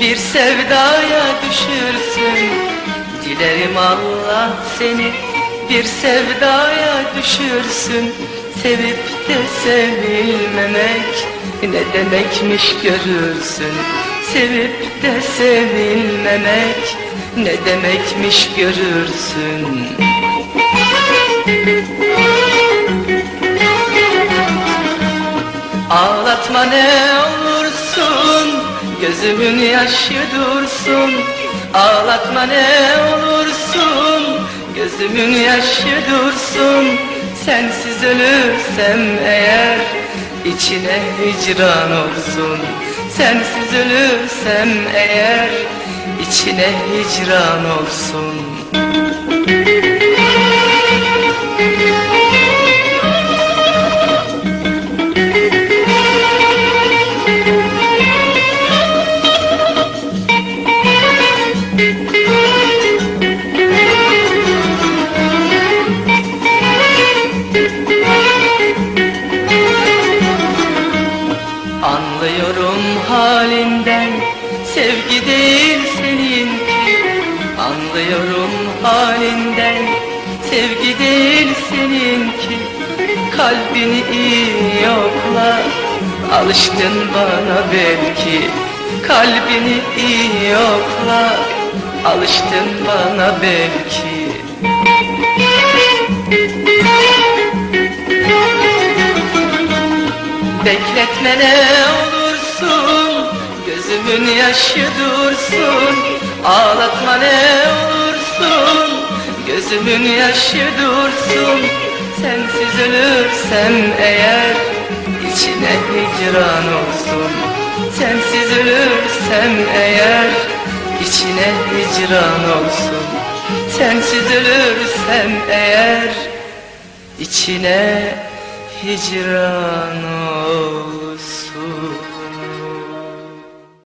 bir sevdaya düşürsün. Dilerim Allah seni bir sevdaya düşürsün. Sevip de sevilmemek ne demekmiş görürsün. Sevip de sevilmemek ne demekmiş görürsün. Ağlatma ne olursun Gözümün yaşı dursun Ağlatma ne olursun. Gözümün yaşı dursun Sensiz ölürsem eğer içine hicran olsun. Sensiz ölürsem eğer içine hicran olsun değil seninki Anlıyorum halinden sevgi değil seninki. Kalbini iyi yokla alıştın bana belki. Kalbini iyi yokla alıştın bana belki. Bekletme ne olursun Gözümün yaşı dursun Ağlatma ne olursun. Gözümün yaşı dursun Sensiz ölürsem eğer içine hicran olsun. Sensiz ölürsem eğer içine hicran olsun. Sensiz ölürsem eğer içine hicran olsun